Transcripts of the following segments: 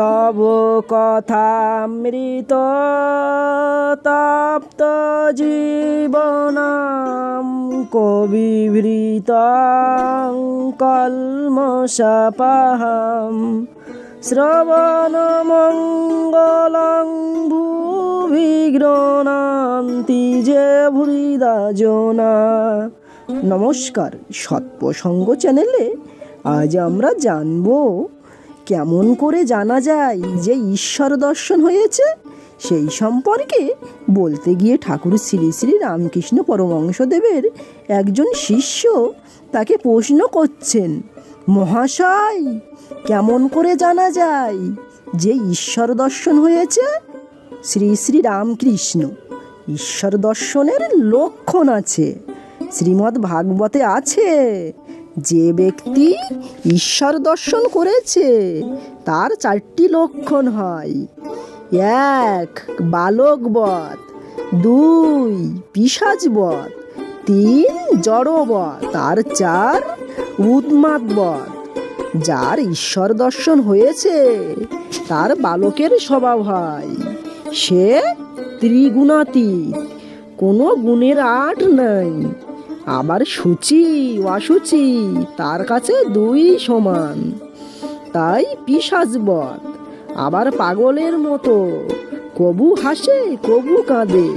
তব কথামৃত তপ্ত জীবনাম কবিভৃত কলমশাপাহাম শ্রবণ মঙ্গলং ভূভিগ্রণান্তি যে ভূরিদা জোনা নমস্কার সৎপ্রসঙ্গ চ্যানেলে আজ আমরা জানব কেমন করে জানা যায় যে ঈশ্বর দর্শন হয়েছে? সেই সম্পর্কে বলতে গিয়ে ঠাকুর শ্রী শ্রী রামকৃষ্ণ পরমংশদেবের একজন শিষ্য তাকে প্রশ্ন করছেন, মহাশয়, কেমন করে জানা যায় যে ঈশ্বর দর্শন হয়েছে? শ্রী শ্রী রামকৃষ্ণ, ঈশ্বর দর্শনের লক্ষণ আছে। শ্রীমদ্ ভাগবতে আছে, যে ব্যক্তি ঈশ্বর দর্শন করেছে, তার চারটি লক্ষণ হয়। এক, বালক বধ। দুই, পিসাজ বধ। তিন জড়বধ তার চার, উন্মাদ বধ। যার ঈশ্বর দর্শন হয়েছে, তার বালকের স্বভাব হয়। সে ত্রিগুণাতীত। কোনো গুণের আট নাই। আবার সূচি, অসুচি, তার কাছে দুই সমান। তাই পিসাজবধ আবার পাগলের মতো। কবু হাসে, কবু কাঁদে।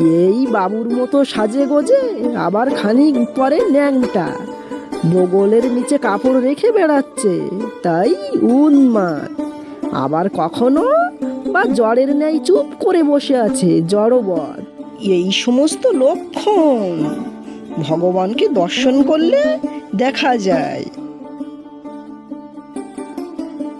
এই বাবুর মতো সাজে গোজে, আবার খানিক পরে ন্যাংটা। বগলের নিচে কাপড় রেখে বেড়াচ্ছে, তাই উন্মাদ আবার কখনো বা জ্বরের ন্যায় চুপ করে বসে আছে জড়বধ। এই সমস্ত লক্ষণ। ভগবানকে দর্শন করলে দেখা যায়।